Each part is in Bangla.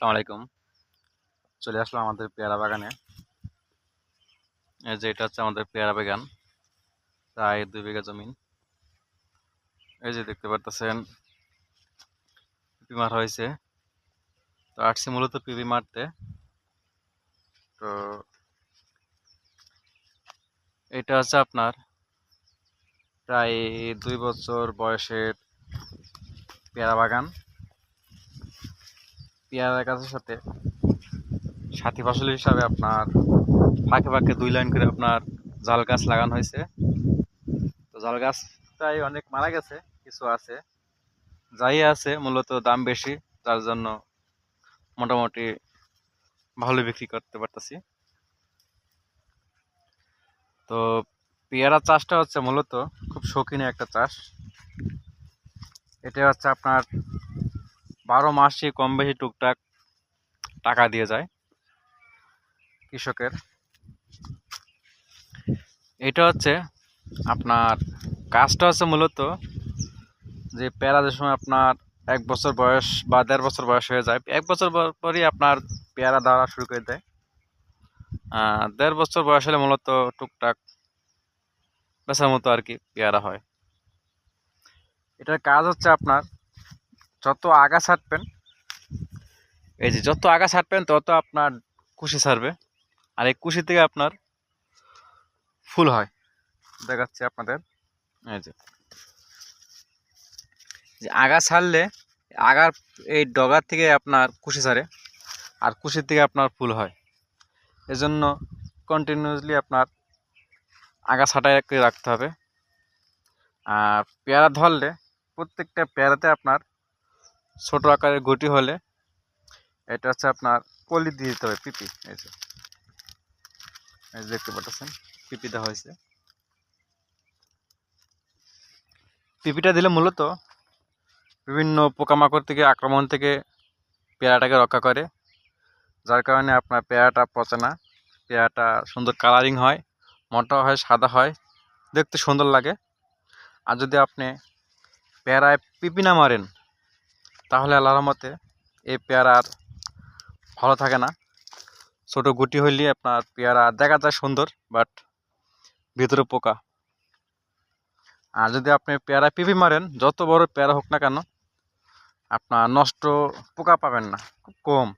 আসসালামু আলাইকুম। চলে আসলাম আমাদের পেয়ারা বাগানে। এই যে এটা হচ্ছে আমাদের পেয়ারা বাগান, প্রায় দুই বিঘা জমিন। এই যে দেখতে পারতেছেন পিপি মার হয়েছে। তো আসছি মূলত পিপি মারতে। তো এটা হচ্ছে আপনার প্রায় দুই বছর বয়সের পেয়ারা বাগান। পেয়ারা গাছের সাথে। সাথী ফসল হিসাবে আপনার ফাঁকে ফাঁকে দুই লাইন করে আপনার জাল গাছ লাগানো হয়েছে। তো জাল গাছটাই অনেক মারা গেছে, কিছু আছে। যাই আছে, মূলত দাম বেশি, যার জন্য মোটামুটি ভালো বিক্রি করতে পারতেছি। তো পেয়ারা চাষটা হচ্ছে মূলত খুব শৌখিন একটা চাষ। এটা হচ্ছে আপনার বারো মাসই কম বেশি টুকটাক টাকা দিয়ে যায় কৃষকের। এটা হচ্ছে আপনার কাজটা হচ্ছে মূলত যে পেয়ারা যে সময় আপনার এক বছর বয়স বা দেড় বছর বয়স হয়ে যায়, এক বছর পরই আপনার পেয়ারা দেওয়া শুরু করে দেয়। দেড় বছর বয়স হলে মূলত টুকটাক বেচার মতো আর কি পেয়ারা হয়। এটার কাজ হচ্ছে আপনার যত আগা ছাড়বেন, এই যে যত আগা ছাড়বেন, তত আপনার কুশি ছাড়বে। আর এই কুশি থেকে আপনার ফুল হয়। দেখাচ্ছি আপনাদের। এই যে। যে আগা ছাড়লে আগার এই ডগার থেকে আপনার কুশি ছাড়ে, আর কুশির থেকে আপনার ফুল হয়। এজন্য কন্টিনিউসলি আপনার আগা ছাটাই রাখতে হবে। আর পেয়ারা ধরলে প্রত্যেকটা পেয়ারাতে আপনার ছোট আকারের গুটি হলে এটা হচ্ছে আপনার কলি দিয়ে দিতে হবে পিপি, এই যে। এই যে দেখতে পাচ্ছেন, পিপি দেওয়া হয়েছে। পিপিটা দিলে মূলত বিভিন্ন পোকামাকড় থেকে, আক্রমণ থেকে পেয়ারাটাকে রক্ষা করে, যার কারণে আপনার পেয়ারাটা পচে না, পেয়ারাটা সুন্দর কালারিং হয়, মোটা হয়, সাদা হয়, দেখতে সুন্দর লাগে। আর যদি আপনি পেয়ারায় পিপি না মারেন তাহলে আল্লাহর মতে এই পেয়ারা আর ভালো থাকে না। ছোট গুটি হইলে আপনার পেয়ারা দেখা যায় সুন্দর বাট ভিতরে পোকা। আর যদি আপনি পেয়ারা পিপি মারেন, যত বড় পেয়ারা হোক না কেন, আপনার নষ্ট পোকা পাবেন না, খুব কম।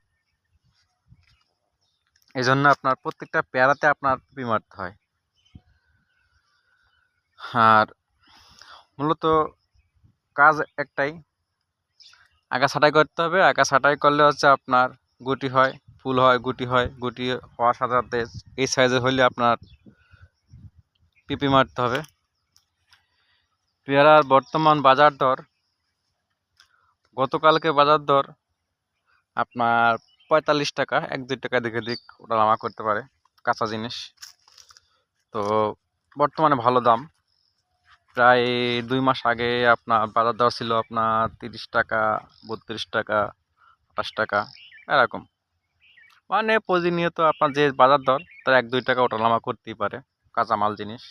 এই জন্য আপনার প্রত্যেকটা পেয়ারাতে আপনার পিপি মারতে হয়। আর মূলত কাজ একটাই আগা ছাঁটাই করতে হবে। আগা ছাঁটাই করলে হচ্ছে আপনার গুটি হয়, ফুল হয়, গুটি হয়, গুটি হওয়ার সাথে সাথে এই সাইজে হলে আপনার পিপি মারতে হবে। পেয়ারার বর্তমান বাজার দর, গতকালকে বাজার দর আপনার পঁয়তাল্লিশ টাকা, এক দুই টাকা দিকে দিক ওটা নামা করতে পারে, কাঁচা জিনিস। তো বর্তমানে ভালো দাম। প্রায় দুই মাস আগে আপনার বাজার দর ছিল আপনার তিরিশ টাকা, বত্রিশ টাকা, আঠাশ টাকা, এরকম। মানে প্রতিনিয়ত আপনার যে বাজার দর, তার এক দুই টাকা ওঠানামা করতেই পারে, কাঁচামাল জিনিস।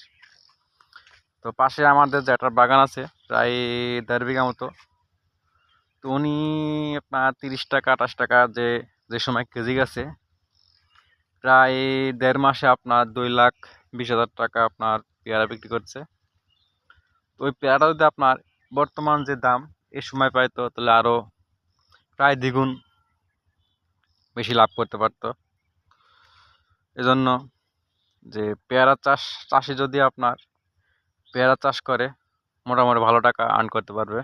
তো পাশে আমাদের যেটার বাগান আছে, প্রায় দেড় বিঘা মতো। তো উনি আপনার তিরিশ টাকা, আঠাশ টাকা যে যে সময় কেজি গেছে, প্রায় দেড় মাসে আপনার দুই লাখ বিশ হাজার টাকা আপনার পেয়ারা বিক্রি করছে। তো ওই পেয়ারা যদি আপনার বর্তমান যে দাম, এ সময় পাইতো তাহলে আরও প্রায় দ্বিগুণ বেশি লাভ করতে পারতো। এজন্য যে পেয়ারা চাষ, চাষি যদি আপনার পেয়ারা চাষ করে, মোটামুটি ভালো টাকা আর্ন করতে পারবে।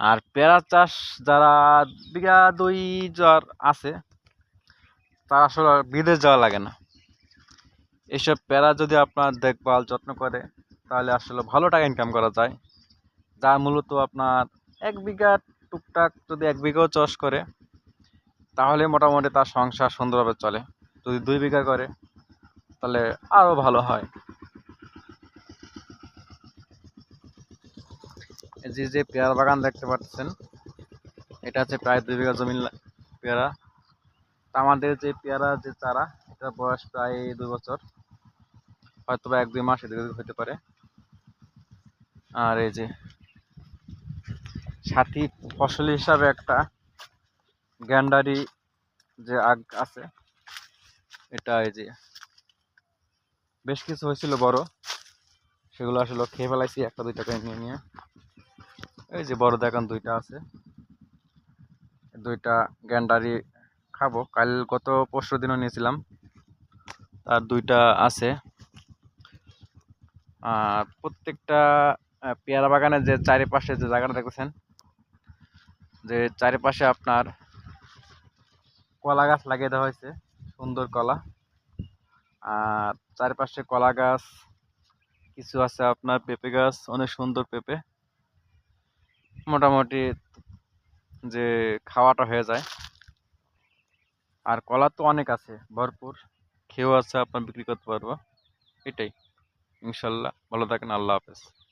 আর পেয়ারা চাষ যারা বিঘা দুই যার আছে, তারা আসলে বিদেশ যাওয়া লাগে না। এইসব পেয়ারা যদি আপনার দেখভাল, যত্ন করে তাহলে আসলে ভালো টাকা ইনকাম করা যায়। যা মূলত আপনার এক বিঘা টুকটাক যদি এক বিঘাও চাষ করে, তাহলে মোটামুটি তার সংসার সুন্দরভাবে চলে। যদি দুই বিঘা করে, তাহলে আরও ভালো হয়। যে যে পেয়ারা বাগান দেখতে পাচ্ছেন, এটা হচ্ছে প্রায় দুই বিঘা জমি পেয়ারা। তা আমাদের যে পেয়ারা, যে চারা এটা বয়স প্রায় দুই বছর। হয়তো বা এক দুই মাস এদিকে হতে পারে। আর এই যে সাথী ফসল হিসাবে একটা গ্যান্ডারি যে আগ আছে, এটা এই যে বেশ কিছু হয়েছিল বড়। সেগুলো আসলে খেয়ে ফেলাইছি, একটা, দুইটা করে নিয়ে নিয়ে। এই যে বড় দেখান দুইটা আছে। দুইটা গ্যান্ডারি খাব। কাল গত পরশু দিনও নিয়েছিলাম। তার দুইটা আছে। আর প্রত্যেকটা পেয়ারা বাগানের যে চারিপাশে যে জায়গাটা দেখতেছেন, যে চারিপাশে আপনার কলা গাছ লাগিয়ে দেওয়া হয়েছে, সুন্দর কলা। আর চারিপাশে কলা গাছ, কিছু আছে আপনার পেঁপে গাছ, অনেক সুন্দর পেঁপে। মোটামুটি যে খাওয়াটা হয়ে যায়। আর কলা তো অনেক আছে, ভরপুর। খেয়েও আছে, আপনার বিক্রি করতে পারব। এটাই। ইনশাল্লাহ, ভালো থাকেন, আল্লাহ হাফেজ।